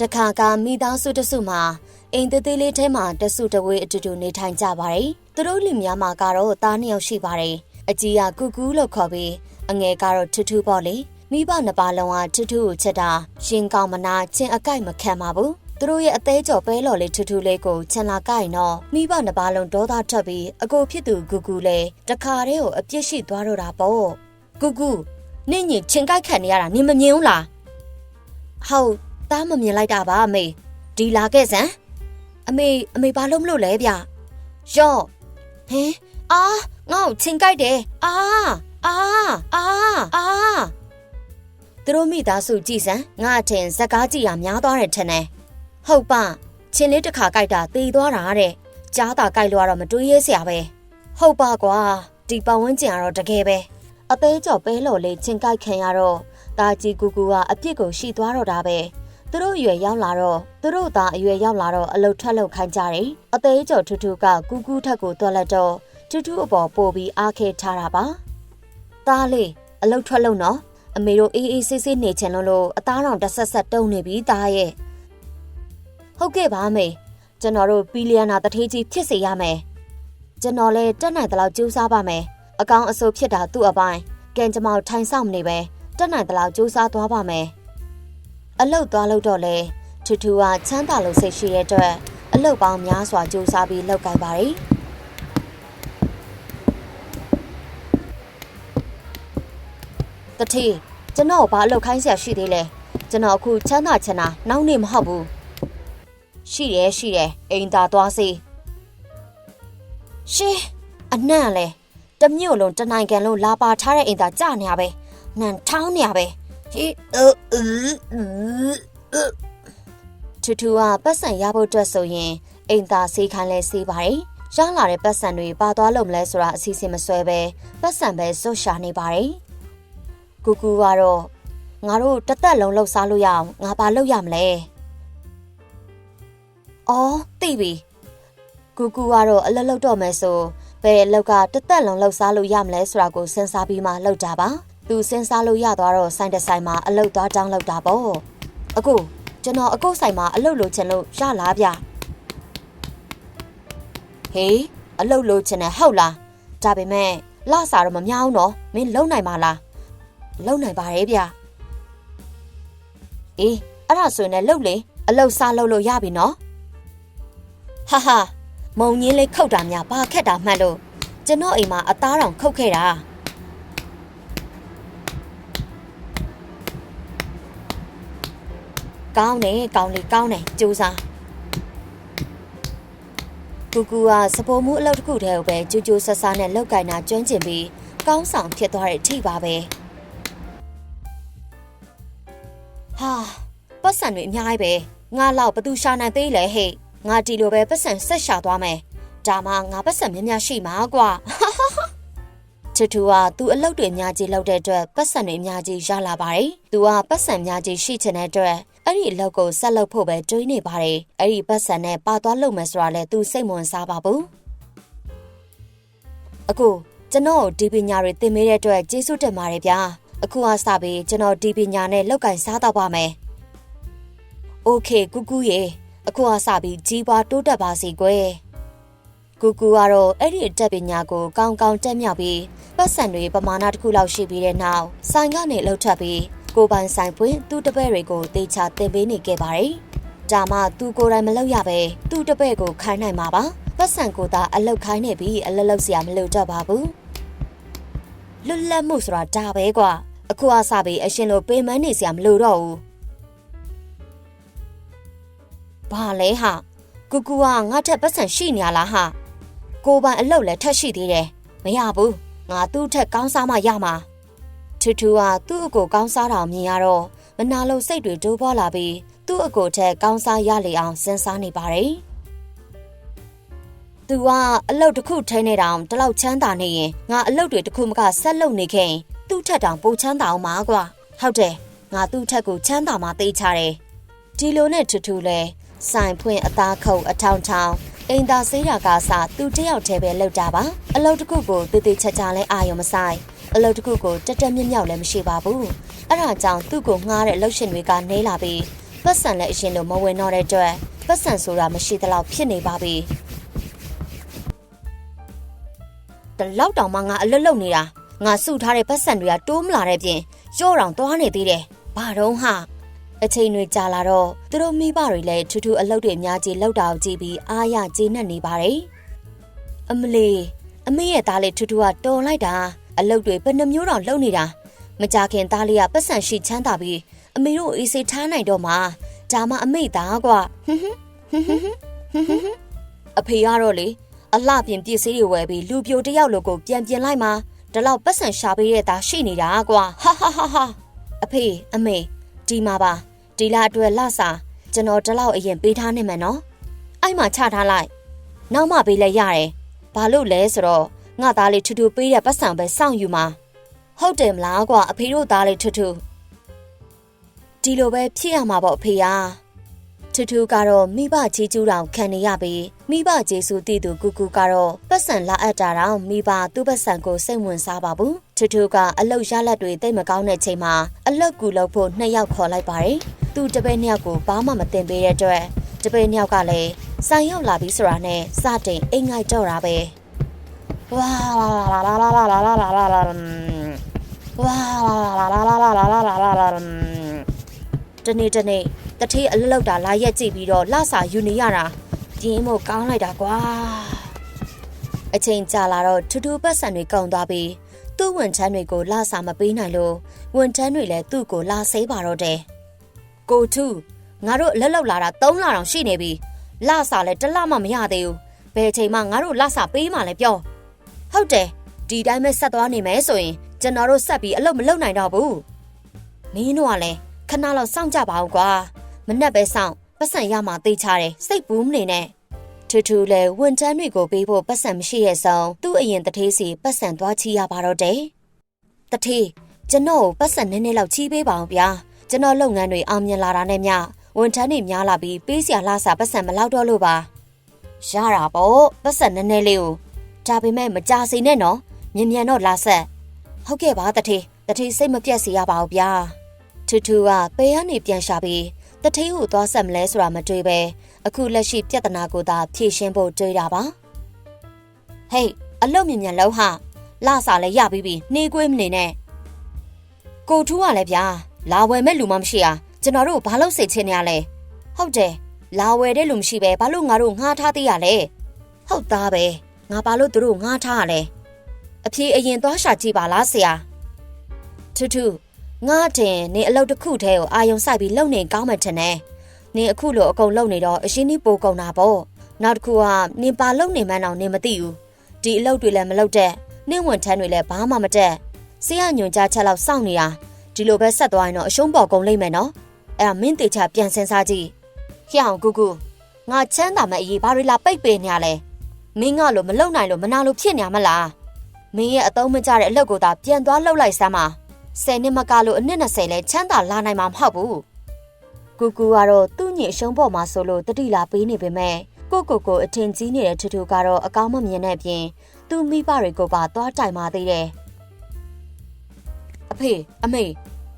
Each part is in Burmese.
တခါကမိသားစုတစုမှာအိမ်သေးသေးလေးထဲမှာတစုတဝေးအတူတူနေထိုင်ကြပါတယ်။သူတို့လူများမှာကတော့သားနှစ်ယောက်ရှိပါတယ်။အကြီးကကူကူလို့ခေါ်ပြီးအငယ်ကတော့ထူးထူးပေါ့လေ။မိဘနှစ်ပါးလုံးကထူးထူးကိုချက်တာရှင်ကောင်းမနာချင်းအကိုက်မခံပါဘူး။သူတို့ရဲ့အသေးကြော်ပဲလော်လေးထူးထူးလေးကိုချန်လာကိုက်တော့မိဘနှစ်ပါးလုံးဒေါသထွက်ပြီးအကိုဖြစ်သူကူကူလည်းတခါတည်းကိုအပြစ်ရှိသွားတော့တာပေါ့။ကူကူနင့်ညင်ချင်းကိုက်ခံနေရတာနင်မမြင်ဘူးလား။ဟုတ် သားမမြင်လိုက်တာပါအမေဒီလာခဲ့စမ်းအမေအမေဘာလို့မလို့လဲဗျရော့ဟင်အာငါ့ကိုချင်းကြိုက်တယ်အာအာအာအာသူတို့မိသားစုကြည်စမ်းငါအထင်ဇက်ကားကြည်ရများသွားတယ်ထင်တယ်ဟုတ်ပါချင်းလေးတစ်ခါကြိုက်တာသေသွားတာတဲ့ကြားတာကြိုက်လို့ကတော့မတွေးရဲစရာပဲဟုတ်ပါကွာဒီပတ်ဝန်းကျင်ကတော့တကယ်ပဲအသေးကြော်ပဲလော်လေးချင်းကြိုက်ခံရတော့တာကြီးကူကူကအပြစ်ကိုရှိသွားတော့တာပဲ သူတို့အရွယ်ရောက်လာတော့သူတို့သားအရွယ်ရောက်လာတော့အလုတ်ထွက်လုတ်ခိုင်းကြတယ်။အသေးကျော်ထူးထူးကကူကူထက်ကိုတွက်လက်တော့ထူးထူးအပေါ်ပို့ပြီးအားခဲထားတာပါ။သားလေးအလုတ်ထွက်လုတ်နော်။အမေတို့အေးအေးဆေးဆေးနေချင်လို့လို့အသားတော်တစ်ဆက်ဆက်တုံနေပြီသားရဲ့။ဟုတ်ကဲ့ပါမေ။ကျွန်တော်တို့ပီလီယနာတထေးကြီးဖြစ်စေရမယ်။ကျွန်တော်လည်းတက်နိုင်သလောက်ကြိုးစားပါမယ်။အကောင်အဆိုးဖြစ်တာသူ့အပိုင်းကံကြမ္မောက်ထိုင်ဆောင်မနေပဲတက်နိုင်သလောက်ကြိုးစားသွားပါမယ်။ အလုတ်သွားလို့တော့လေထူထူကချမ်းသာလို့စိတ်ရှိတဲ့အတွက်အလုတ်ပေါင်းများစွာကြိုးစားပြီးလောက်ကိုက်ပါတယ်။တတိကျွန်တော်ဘာအလုတ်ခိုင်းဆရာရှိသေးလဲကျွန်တော်အခုချမ်းသာချင်တာနောက်နေ့မဟုတ်ဘူးရှိတယ်ရှိတယ်အိမ်သာသွားစေရှင်းအနံ့လဲတမြို့လုံးတနိုင်ငံလုံးလာပါထားတဲ့အိမ်သာကြနေရပဲနန်ထောင်းနေရပဲဟေးအူအူ ထူထူကပတ်စံရဖို့အတွက်ဆိုရင်အိမ်သာစေးခိုင်းလဲစေးပါတယ်ရလာတဲ့ပတ်စံတွေပါသွားလို့မလဲဆိုတာအစီအစဉ်မဆွဲပဲပတ်စံပဲစွတ်ရှာနေပါတယ်ကူကူကတော့ငါတို့တသက်လုံးလှုပ်ရှားလို့ရအောင်ငါဘာလုပ်ရမလဲအော်သိပြီကူကူကတော့အလုပ်လုပ်တော့မယ်ဆိုဘယ်အလုပ်ကတသက်လုံးလှုပ်ရှားလို့ရမလဲဆိုတာကိုစဉ်းစားပြီးမှလုပ်တာပါ သူစဉ်းစားလို့ရသွားတော့ဆိုင်တဆိုင်မှာအလုပ်သွားတောင်းလုပ်တာပေါ့အခုကျွန်တော်အကုတ်ဆိုင်မှာအလုပ်လုပ်ချင်လို့ရလားဗျဟေးအလုပ်လုပ်ချင်တယ်ဟုတ်လားဒါပေမဲ့လစာတော့မများဘူးနော်မင်းလုံနိုင်ပါလားလုံနိုင်ပါရဲ့ဗျအေးအဲ့ဒါဆိုရင်လည်းလုပ်လေအလုပ်စားလုပ်လို့ရပြီနော်ဟာဟာမုံကြီးလေးခုတ်တာများဘာခက်တာမှတ်လို့ကျွန်တော်အိမ်မှာအသားတောင်ခုတ်ခဲ့တာ ကောင်းတယ်ကောင်းလေကောင်းတယ်ကြိုးစားကူကူကစပေါ်မှုအလုပ်တစ်ခုတည်းကိုပဲကြိုးကြိုးဆဆနဲ့လောက်ကင်တာကျွမ်းကျင်ပြီးကောင်းဆောင်ဖြစ်သွားတဲ့အထိပါပဲဟာပတ်စံတွေအများကြီးပဲငါလောက်ဘသူရှာနိုင်သေးလဲဟဲ့ငါတီလိုပဲပတ်စံဆက်ရှာသွားမယ်ဒါမှငါပတ်စံများများရှိမှာကွာချူထူကသူအလုပ်တွေအများကြီးလုပ်တဲ့အတွက်ပတ်စံတွေအများကြီးရလာပါတယ်သူကပတ်စံအများကြီးရှိချင်တဲ့အတွက် အဲ့ဒီအလုပ်ကိုဆက်လုပ်ဖို့ပဲတွေးနေပါတယ်။အဲ့ဒီပတ်စံနဲ့ပါသွားလုပ်မယ်ဆိုတာလဲသူစိတ်မဝင်စားပါဘူး။အခုကျွန်တော်ဒီပညာတွေသင်ပေးတဲ့အတွက်ကျေးဇူးတင်ပါတယ်ဗျာ။အခုအားစပြီးကျွန်တော်ဒီပညာနဲ့လောက်ကင်စားတော့ပါမယ်။ Okay ကူကူရေအခုအားစပြီးကြီးပွားတိုးတက်ပါစေကွယ်။ကူကူကတော့အဲ့ဒီအတတ်ပညာကိုကောင်းကောင်းတက်မြောက်ပြီးပတ်စံတွေပမာဏတစ်ခုလောက်ရှိပြီးတဲ့နောက်ဆိုင်ကနေလှုပ်ထပ်ပြီး ကိုပိုင်ဆိုင်ပွင့်သူ့တပည့်တွေကိုတေချာတင်ပေးနေခဲ့ပါတယ်။ဒါမှသူကိုယ်တိုင်မလုပ်ရပဲသူ့တပည့်ကိုခိုင်းနိုင်မှာပါ။ပတ်စံကိုသာအလုတ်ခိုင်းနေပြီးအလုတ်လောက်စရာမလိုတော့ပါဘူး။လွတ်လပ်မှုဆိုတာဒါပဲကွာ။အခုအစားပြီးအရှင်လိုပေးမန်းနေစရာမလိုတော့ဘူး။ဘာလဲဟာ။ကူကူကငါထက်ပတ်စံရှိနေရလားဟာ။ကိုပိုင်အလုတ်လည်းထက်ရှိသေးတယ်။မရဘူး။ငါသူ့ထက်ကောင်းစားမှရမှာ။ ထူထူကသူ့အကိုကောင်းစားတာမြင်ရတော့မနာလို့စိတ်တွေတိုးပွားလာပြီးသူ့အကိုထက်ကောင်းစားရလေအောင်စဉ်းစားနေပါတယ်။သူကအလုတ်တစ်ခုထိနေတောင်တလောက်ချမ်းသာနေရင်ငါအလုတ်တွေတစ်ခုမကဆက်လုပ်နေခင်သူ့ထက်တောင်ပိုချမ်းသာအောင်ပါကွာ။ဟုတ်တယ်ငါသူ့ထက်ကိုချမ်းသာမှသိချတယ်။ဒီလိုနဲ့ထူထူလဲဆိုင်ဖွင့်အသားခုတ်အထောင်ထောင်အိမ်သာဆေးတာကစားသူတယောက်တည်းပဲလောက်တာပါ။အလုတ်တစ်ခုကိုတည်တည်ချာချာလဲအာရုံမဆိုင်။ အလုပ်တစ်ခုကိုတက်တက်မြက်မြောက်လည်းမရှိပါဘူး။အဲဒါကြောင့်သူ့ကိုငှားတဲ့အလုပ်ရှင်တွေကနေလာပြီးပတ်စံလည်းအရင်လိုမဝင်တော့တဲ့အတွက်ပတ်စံဆိုတာမရှိသလောက်ဖြစ်နေပါပြီတလောက်တောင်မှငါအလွတ်လုံနေတာငါစုထားတဲ့ပတ်စံတွေကတိုးမလာတဲ့ပြင်ရော့တောင်သွားနေသေးတယ်ဘာတော့ဟာအချိန်တွေကြာလာတော့သူတို့မိဘတွေလည်းထူးထူးအလုပ်တွေအများကြီးလောက်တာကိုကြည့်ပြီးအားရကျေနပ်နေပါတယ်အမလီအမေရဲ့သားလေးထူးထူးကတော်လိုက်တာ အလုပ်တွေဘယ်နှမျိုးတောင်လုပ်နေတာမကြခင်သားလေးကပတ်စံရှိချမ်းသာပြီးအမေတို့အေးစေးထားနိုင်တော့မှဒါမှအမေသားကွာဟွန်းဟွန်းဟွန်းဟွန်းဟွန်းဟွန်းဟွန်းအဖေကတော့လေအလှပြင်ပစ္စည်းတွေဝယ်ပြီးလူပြိုတယောက်လိုကိုပြန်ပြင်လိုက်မှာဒီလောက်ပတ်စံရှာပေးတဲ့သားရှိနေတာကွာဟာဟာဟာဟာအဖေအမေဒီမှာပါဒီလာအတွက်လှစာကျွန်တော်ဒီလောက်အရင်ပေးထားနေမယ်နော်အဲ့မှာချထားလိုက်နောက်မှပေးလဲရတယ်ဘာလို့လဲဆိုတော့ ငါသားလေးထူထူပေးတဲ့ပတ်စံပဲစောင့်ယူမှာဟုတ်တယ်မလားကွာအဖေတို့သားလေးထူထူဒီလိုပဲဖြစ်ရမှာပေါ့အဖေယာထူထူကတော့မိဘကြီးကျူးတောင်ခံနေရပြီးမိဘကျေးဇူးတည်သူကူကူကတော့ပတ်စံလာအပ်တာတောင်မိဘသူ့ပတ်စံကိုစိတ်ဝင်စားပါဘူးထူထူကအလုတ်ရလက်တွေတိတ်မကောင်းတဲ့ချိန်မှာအလုတ်ကူလုပ်ဖို့နှစ်ယောက်ခေါ်လိုက်ပါတယ်သူတပည့်နှစ်ယောက်ကိုဘာမှမတင်ပေးတဲ့အတွက်တပည့်နှစ်ယောက်ကလည်းဆိုင်ရောက်လာပြီးဆိုတာနဲ့စတင်အိမ်ငိုက်တော့တာပဲ ဝါလာလာလာလာလာလာလာလာလာဝါလာလာလာလာလာလာလာလာလာတနေ့တနေ့တထေးအလလောက်တာလာရက်ကြည့်ပြီးတော့လှစာယူနေရတာပြင်းမို့ကောင်းလိုက်တာကွာအချိန်ကြာလာတော့ထူးထူးပတ်စံတွေကုန်သွားပြီးသူ့ဝန်ထမ်းတွေကိုလှစာမပေးနိုင်လို့ဝန်ထမ်းတွေလည်းသူ့ကိုလာဆေးပါတော့တယ်ကိုထူးငါတို့အလက်လောက်လာတာ3လတောင်ရှိနေပြီလှစာလည်းတစ်လမှမရသေးဘူးဘယ်ချိန်မှငါတို့လှစာပေးမှလဲပြော ဟုတ်တယ်ဒီတိုင်းပဲဆက်သွားနေမယ်ဆိုရင်ကျွန်တော်တို့ဆက်ပြီးအလုပ်မလုပ်နိုင်တော့ဘူးမင်းတို့ကလည်းခဏလောက်စောင့်ကြပါဦးကွာမနှက်ပဲစောင့်ပတ်စံရမှသိချတယ်စိတ်ဘူးမနေနဲ့ထူထူလဲဝန်တန်းတွေကိုပေးဖို့ပတ်စံမရှိရဲ့ဆောင်သူ့အရင်တထေးစီပတ်စံသွားချီရပါတော့တယ်တထေးကျွန်တော်ကိုပတ်စံနည်းနည်းလောက်ချီးပေးပါအောင်ဗျာကျွန်တော်လုပ်ငန်းတွေအောင်မြင်လာတာနဲ့မျှဝန်ထမ်းတွေများလာပြီးပေးစရာလှစာပတ်စံမလောက်တော့လို့ပါရတာပေါ့ပတ်စံနည်းနည်းလေးကို ဒါပေမဲ့မကြစိန်နဲ့နော်မြင်မြန်တော့လာဆက်ဟုတ်ကဲ့ပါတထေးတထေးစိတ်မပြတ်စေရပါဘူးဗျာထူထူကပေကနေပြန်ရှာပြီးတထေးကိုသွားဆက်မလဲဆိုတာမတွေးပဲအခုလက်ရှိပြဿနာကိုသာဖြေရှင်းဖို့တွေးတာပါဟေးအလုတ်မြင်မြန်လုံးဟာလာစာလည်းရပြီးပြီနှေးကွေးမနေနဲ့ကိုထူးကလည်းဗျာလာဝယ်မဲ့လူမှမရှိอ่ะကျွန်တော်တို့ဘာလို့စိတ်ချင်းနေရလဲဟုတ်တယ်လာဝယ်တဲ့လူမရှိပဲဘာလို့ငါတို့ငှားထားသေးရလဲဟုတ်သားပဲ ငါဘာလို့သူတို့ငှားထားရလဲအဖြေအရင်သွားရှာကြည့်ပါလားဆရာထူးထူးငါတင်နေအလုပ်တစ်ခုတည်းကိုအာယုံစိုက်ပြီးလုံနေကောင်းမှထင်တယ်။နေအခုလိုအကုန်လုံနေတော့အရှင်းကြီးပိုကုန်တာပေါ့။နောက်တစ်ခုကနေပါလုံနေမှန်းတော့နေမသိဘူး။ဒီအလုပ်တွေလည်းမလုပ်တဲ့နင့်ဝန်ထမ်းတွေလည်းဘာမှမတက်။ဆရာညွန်ကြားချက်လောက်စောင့်နေတာဒီလိုပဲဆက်သွားရင်တော့အရှုံးပေါ်ကုန်လိမ့်မယ်နော်။အဲ့ဒါမင်းတေချာပြန်စင်စားကြည့်။ဟျောင်ကူကူငါချမ်းသာမဲ့အရေးဘာတွေလာပိတ်ပင်နေရလဲ။ မင်းကလို့မလုံနိုင်လို့မနာလို့ဖြစ်နေမှာလား။မင်းရဲ့အတုံးမကျတဲ့အလုပ်ကိုသာပြန်သွားလှုပ်လိုက်စမ်းပါ။ဆယ်နှစ်မကလို့အနှစ်20လဲချမ်းသာလာနိုင်မှာမဟုတ်ဘူးကူကူကတော့သူ့ညအရှုံးပေါ်မှာဆိုလို့တတိလာပေးနေပေမဲ့ကိုကိုကိုအထင်ကြီးနေတဲ့ထူထူကတော့အကောင်းမမြင်တဲ့အပြင်သူ့မိဘတွေကိုပါသွားတိုင်ပါသေးတယ်အဖေအမေ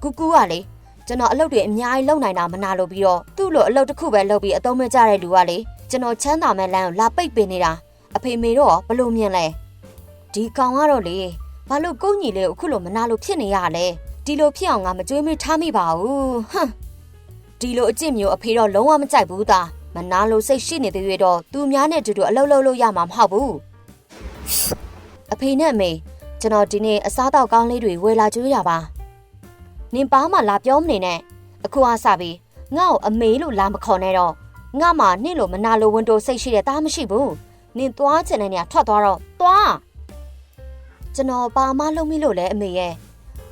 ကူကူကလေကျွန်တော်အလုပ်တွေအများကြီးလုပ်နိုင်တာမနာလို့ပြီးတော့သူ့လိုအလုပ်တစ်ခုပဲလုပ်ပြီးအသုံးမကျတဲ့လူကလေကျွန်တော်ချမ်းသာမဲ့လမ်းကိုလာပိတ်ပင်နေတာ အဖေမေတော့ဘလို့မြင်လဲဒီကောင်ကတော့လေဘာလို့ကိုညီလေးကိုအခုလိုမနာလို့ဖြစ်နေရလဲဒီလိုဖြစ်အောင်ငါမကြွေးမေးထားမိပါဘူးဟမ်ဒီလိုအကျင့်မျိုးအဖေတော့လုံးဝမကြိုက်ဘူးသားမနာလို့စိတ်ရှိနေသေးရတော့သူများနဲ့တူတူအလုပ်လုပ်လို့ရမှာမဟုတ်ဘူးအဖေနဲ့အမေကျွန်တော်ဒီနေ့အစားတောက်ကောင်းလေးတွေဝယ်လာကျွေးတာပါနင်ပါမှလာပြောမနေနဲ့အခုအားစပြီးငါ့ကိုအမေလို့လာမခေါ်နဲ့တော့ငါမှနင့်လိုမနာလိုဝန်တိုစိတ်ရှိတဲ့သားမရှိဘူး နင်သွားချင်တဲ့နေရာထွက်သွားတော့သွားကျွန်တော်ပါမလုံးမိလို့လဲအမေရဲ့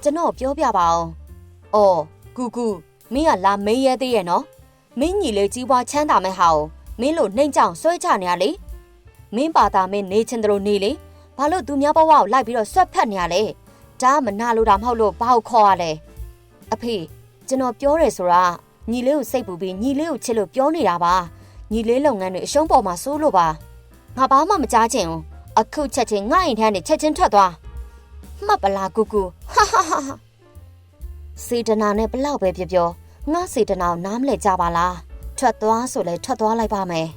ကျွန်တော်ပြောပြပါအောင်။အော်ကူကူမင်းကလာမေးရဲသေးရဲ့နော်။မင်းညီလေးကြီးပွားချမ်းသာမဲ့ဟာကိုမင်းလို့နှိမ့်ကြောင်ဆွဲချနေရလေ။မင်းပါတာမင်းနေချင်တယ်လို့နေလေ။ဘာလို့သူများဘဝကိုလိုက်ပြီးတော့ဆွတ်ဖက်နေရလဲ။ဒါမနာလို့တာမဟုတ်လို့ဘာကိုခေါ်ရလဲ။အဖေကျွန်တော်ပြောတယ်ဆိုတာညီလေးကိုစိတ်ပူပြီးညီလေးကိုချစ်လို့ပြောနေတာပါ။ညီလေးလုပ်ငန်းတွေအရှုံးပေါ်မှာစိုးလို့ပါ။ ငါဘာမှမကြားချင်ဘူး။အခုချက်ချင်းငါ့အိမ်ထဲကနေချက်ချင်းထွက်သွားမှတ်ပလားကူကူဟာဟာဟာစေတနာနဲ့ဘလောက်ပဲပြောပြောငါစေတနာကိုနားမလဲကြပါလားထွက်သွားဆိုလဲထွက်သွားလိုက်ပါမယ်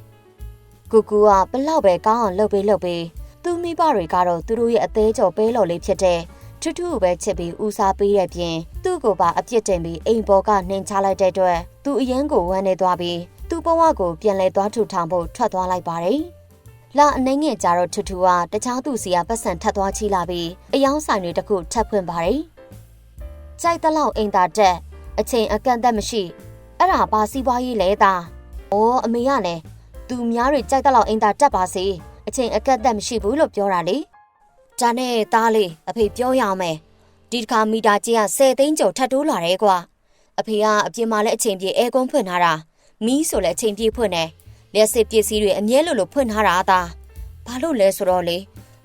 ကူကူကဘလောက်ပဲကောင်းအောင်လှုပ်ပေးလှုပ်ပေးသူမိဘတွေကတော့သူတို့ရဲ့အသေးကြော်ပဲလော်လေးဖြစ်တဲ့ထူးထူးပဲချစ်ပြီးဦးစားပေးတဲ့ပြင်သူ့ကိုပါအပြစ်တင်ပြီးအိမ်ပေါ်ကနှင်ချလိုက်တဲ့အတွက်သူအရန်ကိုဝမ်းနေသွားပြီးသူ့ဘဝကိုပြန်လဲသွားထူထောင်ဖို့ထွက်သွားလိုက်ပါတယ် လာအနေငယ်ကြတော့ထူထူကတခြားသူစီကပတ်စံထပ်သွားချိလာပြီးအယောင်းဆိုင်တွေတခုထပ်ဖွင့်ပါတယ်။ကြိုက်တလောက်အိမ်သာတက်အချိန်အကန့်အသတ်မရှိအဲ့ဒါပါစီးပွားရေးလဲတာ။အော်အမေကလည်းသူများတွေကြိုက်တလောက်အိမ်သာတက်ပါစေအချိန်အကန့်အသတ်မရှိဘူးလို့ပြောတာလေ။ဒါနဲ့သားလေးအဖေပြောရအောင်မယ်။ဒီတစ်ခါမီတာကြီးက10သိန်းကျော်ထပ်တိုးလာတယ်ကွာ။အဖေကအပြင်မှာလည်းအချိန်ပြေအဲကွန်းဖွင့်ထားတာ။မီးဆိုလည်းအချိန်ပြေဖွင့်တယ်။ လျှက်စစ်ပစ္စည်းတွေအမြဲလိုလိုဖွင့်ထားတာအသာ။ဘာလို့လဲဆိုတော့လေ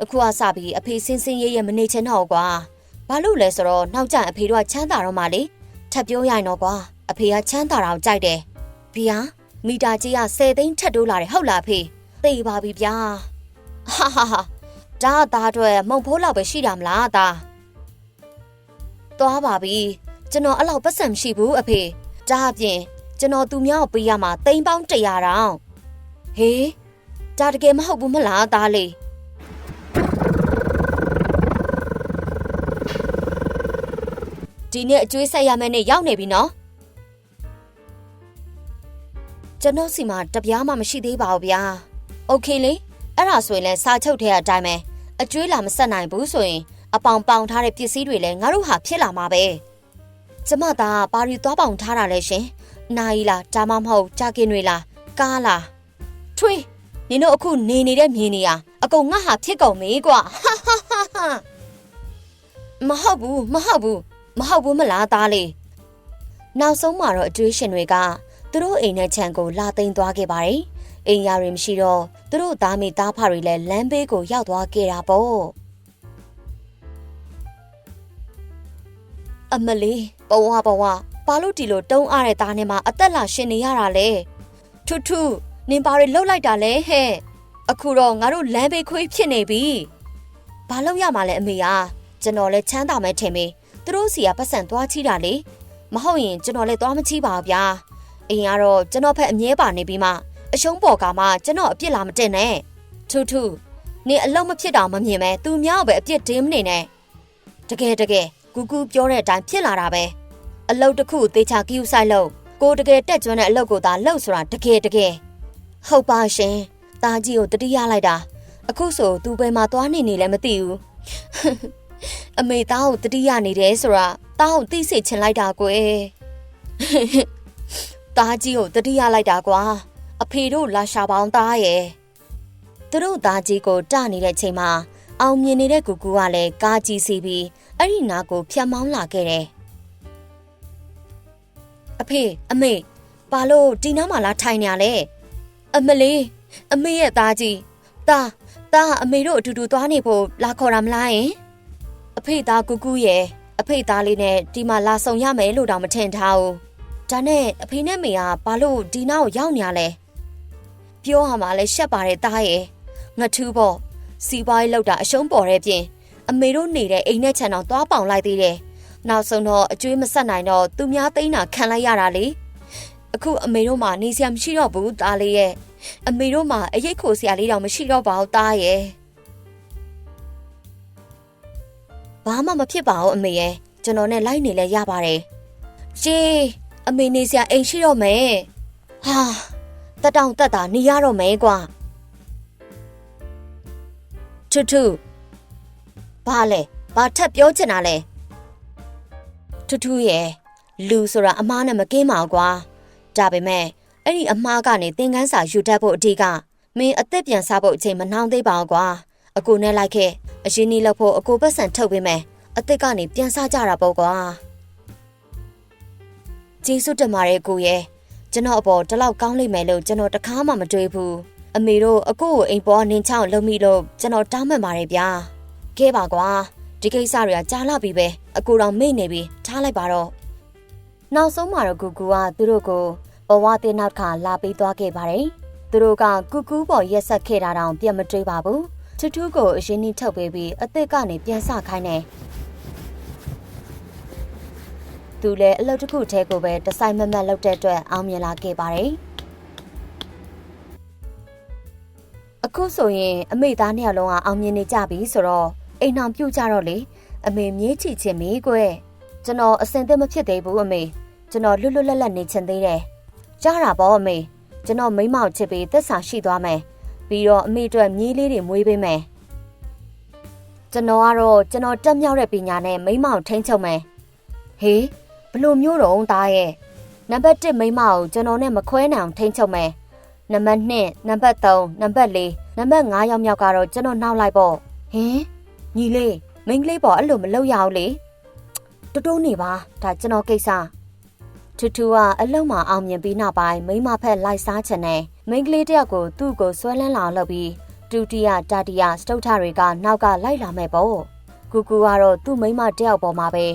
အခုကစပြီးအဖေစင်းစင်းရဲရဲမနေချင်တော့ကွာ။ဘာလို့လဲဆိုတော့နောက်ကျရင်အဖေတို့ကချမ်းသာတော့မှလေ။ထပ်ပြောရရင်တော့ကွာအဖေကချမ်းသာတာကိုကြိုက်တယ်။ဘီယာမီတာကြီးက10သိန်းထပ်တိုးလာတယ်ဟုတ်လားဖေ။သိပါပြီဗျာ။ဟာဟာဟာဒါကသားအတွက်မုံဖိုးလောက်ပဲရှိတာမလားသား။သွားပါပြီ။ကျွန်တော်အဲ့လောက်ပတ်စံမရှိဘူးအဖေ။ဒါအပြင်ကျွန်တော်သူများကိုပေးရမှာသိန်းပေါင်း100တောင် ဟေးဒါတကယ်မဟုတ်ဘူးမလားသားလေးဒီနေ့အကျွေးဆက်ရမယ့်နေ့ရောက်နေပြီနော်ကျွန်တော်စီမှာတပြားမှမရှိသေးပါဘူးဗျာโอเคလေအဲ့ဒါဆိုရင်လည်းစာချုပ်ထဲအတိုင်းပဲအကျွေးလာမဆက်နိုင်ဘူးဆိုရင်အပေါင်ပေါင်ထားတဲ့ပစ္စည်းတွေလည်းငါတို့ဟာဖြစ်လာမှာပဲကျမသားပါရီသွားပေါင်ထားတာလဲရှင်နိုင်လားဒါမှမဟုတ်ကြာကင်းတွေလားကားလား ထွေးနင်တို့အခုနေနေတဲ့မြေနေရအကုန်ငါဟာဖြစ်ကုန်မေးကွာဟာဟာဟာဟာမဟုတ်ဘူးမဟုတ်ဘူးမဟုတ်ဘူးမလားသားလေးနောက်ဆုံးမှာတော့အတွေ့ရှင်တွေကသူတို့အိမ်နဲ့ခြံကိုလာသိမ်းသွားခဲ့ပါတယ်အိမ်ယာတွေမရှိတော့သူတို့သားမိသားဖတွေလည်းလမ်းဘေးကိုရောက်သွားခဲ့တာပေါ့အမလီဘဝဘဝဘာလို့ဒီလိုတုံးအားတဲ့သားနဲ့မှအသက်လာရှင်နေရတာလဲထူးထူး နင်ဘာတွေလှုပ်လိုက်တာလဲဟဲ့အခုတော့ငါတို့လမ်းဘေးခွေးဖြစ်နေပြီဘာလို့ရမှာလဲအမေอ่ะကျွန်တော်လည်းချမ်းသာမယ်ထင်ပြီသူတို့စီကပတ်စံသွားချီတာလေမဟုတ်ရင်ကျွန်တော်လည်းသွားမချီပါဘူးဗျာအိမ်ကတော့ကျွန်တော်ဖက်အမြဲပါနေပြီးမှအရှုံးပေါ်ကမှကျွန်တော်အပြစ်လာမတင်နဲ့ထူးထူးနင်အလုံးမဖြစ်တော့မမြင်ပဲသူများပဲအပြစ်တင်းမနေနဲ့တကယ်တကယ်ကူကူပြောတဲ့အတိုင်းဖြစ်လာတာပဲအလုတ်တစ်ခုသေချာကယူဆိုင်လို့ကိုတကယ်တက်ကျွမ်းတဲ့အလုတ်ကိုသာလှုပ်ဆိုတာတကယ်တကယ် ဟုတ်ပါရှင်ตาကြီးကိုတတိယလိုက်တာအခုဆိုသူဘယ်မှာသွားနေနေလဲမသိဘူးအမေသားကိုတတိယနေတယ်ဆိုတာသားကိုသိစေချင်လိုက်တာကွယ်သားကြီးကိုတတိယလိုက်တာကွာအဖေတို့လာရှာပေါင်းသားရဲ့သူတို့သားကြီးကိုတနေတဲ့ချိန်မှာအောင်မြင်နေတဲ့ကူကူကလည်းကားကြီးစီပြီးအဲ့ဒီနာကိုဖြတ်မောင်းလာခဲ့တယ်အဖေအမေဘာလို့ဒီနားမှာလာထိုင်နေရလဲ အမလေးအမေရဲ့သားကြီးသားသားအမေတို့အတူတူသွားနေဖို့လာခေါ်တာမလားယင်အဖေသားကူကူရဲ့အဖေသားလေးနဲ့ဒီမှာလာဆောင်ရမယ်လို့တောင်မထင်ထားဘူးဒါနဲ့အဖေနဲ့မေကဘာလို့ဒီနားကိုရောက်နေရလဲပြောရမှာလဲရှက်ပါတယ်သားရဲ့ငထူးပေါ့စီပွားရေးလောက်တာအရှုံးပေါ်တဲ့ပြင်အမေတို့နေတဲ့အိမ်နဲ့ခြံတော်သွားပေါင်လိုက်သေးတယ်နောက်ဆုံးတော့အကျွေးမဆက်နိုင်တော့သူများသိန်းတာခံလိုက်ရတာလေ အခုအမေတို့မှနေစရာမရှိတော့ဘူးသားလေးရဲ့အမေတို့မှအရိတ်ခိုစရာလေးတောင်မရှိတော့ပါဘူးသားရဲ့ဘာမှမဖြစ်ပါဘူးအမေရဲ့ကျွန်တော်နဲ့လိုက်နေလဲရပါတယ်ရှေးအမေနေစရာအိမ်ရှိတော့မယ်ဟာတက်တောင်တက်တာနေရတော့မယ်ကွာထူထူဘာလဲဘာထပ်ပြောချင်တာလဲထူထူရဲ့လူဆိုတာအမားနဲ့မကင်းပါဘူးကွာ ဒါပေမဲ့အဲ့ဒီအမားကနေသင်ခန်းစာယူတတ်ဖို့အဓိကမင်းအသက်ပြန်စားဖို့အချိန်မနှောင်းသေးပါဘူးကွာအကိုနဲ့လိုက်ခဲ့အရင်နီလောက်ဖို့အကိုပတ်စံထုတ်ပေးမယ်အသက်ကနေပြန်စားကြတာပေါ့ကွာကျေးဇူးတင်ပါတယ်ကိုရဲ့ကျွန်တော်အပေါ်တလောက်ကောင်းလိမ့်မယ်လို့ကျွန်တော်တခါမှမတွေးဘူးအမေတို့အကိုကိုအိမ်ပေါ်နင်းချောင်းလုံမိလို့ကျွန်တော်တောင်းပန်ပါတယ်ဗျာကဲပါကွာဒီကိစ္စတွေကကြားလာပြီပဲအကိုတော်မိတ်နေပြီထားလိုက်ပါတော့နောက်ဆုံးမှာတော့ကူကူကသူတို့ကို ဘဝသေးနောက်ခါလာပေးသွားခဲ့ပါတယ်သူတို့ကကူကူပေါ်ရက်ဆက်ခဲ့တာတောင်ပြန်မတွေးပါဘူးထူးထူးကိုအရင်နှိထုတ်ပေးပြီးအသက်ကနေပြန်ဆခိုင်းတယ်သူလည်းအလုပ်တစ်ခုတည်းကိုပဲတဆိုင်မမတ်လုပ်တဲ့အတွက်အောင်မြင်လာခဲ့ပါတယ်အခုဆိုရင်အမေသားနှစ်ယောက်လုံးကအောင်မြင်နေကြပြီဆိုတော့အိမ်အောင်ပြုတ်ကြတော့လေအမေမြေးချီချင်ပြီကွယ်ကျွန်တော်အစင်သစ်မဖြစ်သေးဘူးအမေကျွန်တော်လွတ်လွတ်လပ်လပ်နေချင်သေးတယ် ကြားတာပေါ့အမေကျွန်တော်မိန်းမောက်ချစ်ပြီးသက်စာရှိသွားမယ်ပြီးတော့အမေအတွက်မြေးလေးတွေမွေးပေးမယ်ကျွန်တော်ကတော့ကျွန်တော်တက်မြောက်တဲ့ပညာနဲ့မိန်းမောက်ထိန်းချုပ်မယ်ဟေးဘလို့မျိုးတော့သားရဲ့နံပါတ်1မိန်းမကိုကျွန်တော်နဲ့မခွဲနိုင်အောင်ထိန်းချုပ်မယ်နံပါတ်2နံပါတ်3နံပါတ်4နံပါတ်5ရောက်မြောက်ကတော့ကျွန်တော်နှောက်လိုက်ပေါ့ဟင်ညီလေးမိန်းကလေးပေါ်အဲ့လိုမလုပ်ရအောင်လေတူတူနေပါဒါကျွန်တော်ကိစ္စ ထူထူကအလုံးမအောင်မြင်ပြီးနောက်ပိုင်းမိန်းမဖက်လိုက်စားချင်တယ်မိန်းကလေးတယောက်ကိုသူ့ကိုဆွဲလန်းလာအောင်လုပ်ပြီးဒုတိယတတိယစတုထတွေကနောက်ကလိုက်လာမဲ့ပေါ့ကူကူကတော့သူ့မိန်းမတယောက်ပေါ်မှာပဲ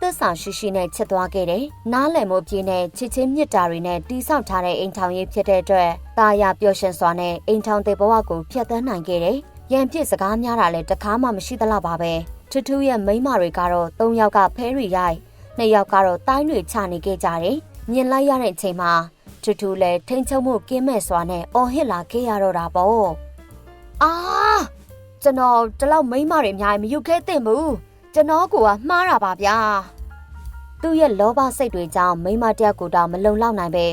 သစ္စာရှိရှိနဲ့ချစ်သွားခဲ့တယ်။နားလည်မှုပြည့်နဲ့ချစ်ချင်းမြတ်တာတွေနဲ့တီးဆောက်ထားတဲ့အိမ်ထောင်ရေးဖြစ်တဲ့အတွက်တာယာပျော်ရွှင်စွာနဲ့အိမ်ထောင်တဲ့ဘဝကိုဖျက်ဆီးနိုင်ခဲ့တယ်။ရန်ဖြစ်စကားများတာလည်းတကားမှမရှိသလောက်ပါပဲ။ထူးထူးရဲ့မိန်းမတွေကတော့၃ယောက်ကဖဲရီရိုက် နှစ်ယောက်ကတော့တိုင်းတွေချနေခဲ့ကြတယ်။မြင်လိုက်ရတဲ့အချိန်မှာထူးထူးလည်းထိန်ချုံမှုကင်းမဲ့စွာနဲ့အော်ဟစ်လာခဲ့ရတော့တာပေါ့။အာကျွန်တော်ဒီလောက်မိန်းမတွေအများကြီးမယူခဲ့သင့်ဘူး။ကျွန်တော်ကမှားတာပါဗျာ။သူ့ရဲ့လောဘစိတ်တွေကြောင့်မိန်းမတယောက်ကိုတောင်မလုံလောက်နိုင်ပဲ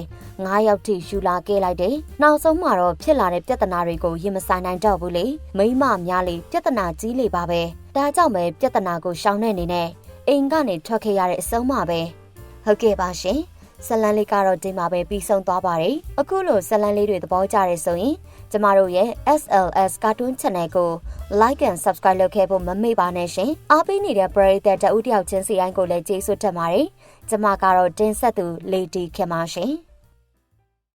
ငါးယောက်ထိယူလာခဲ့လိုက်တယ်။နောက်ဆုံးမှာတော့ဖြစ်လာတဲ့ပြဿနာတွေကိုရင်မဆိုင်နိုင်တော့ဘူးလေ။မိန်းမများလေပြဿနာကြီးလေပါပဲ။ဒါကြောင့်ပဲပြဿနာကိုရှောင်တဲ့အနေနဲ့ အိမ်ကနေထွက်ခဲ့ရတဲ့အဆုံးမှာပဲ။ဟုတ်ကဲ့ပါရှင်။ဇလန်လေးကတော့ဒီမှာပဲပြီးဆုံးသွားပါတယ်။အခုလိုဇလန်လေးတွေသဘောကျတယ်ဆိုရင်ကျမတို့ရဲ့ SLS Cartoon Channel ကို Like and Subscribe လုပ်ခဲ့ဖို့မမေ့ပါနဲ့ရှင်။အားပေးနေတဲ့ပရိသတ်တဦးတယောက်ချင်းစီတိုင်းကိုလည်းကျေးဇူးတင်ပါတယ်။ကျမကတော့တင်ဆက်သူ Lady ခင်ပါရှင်။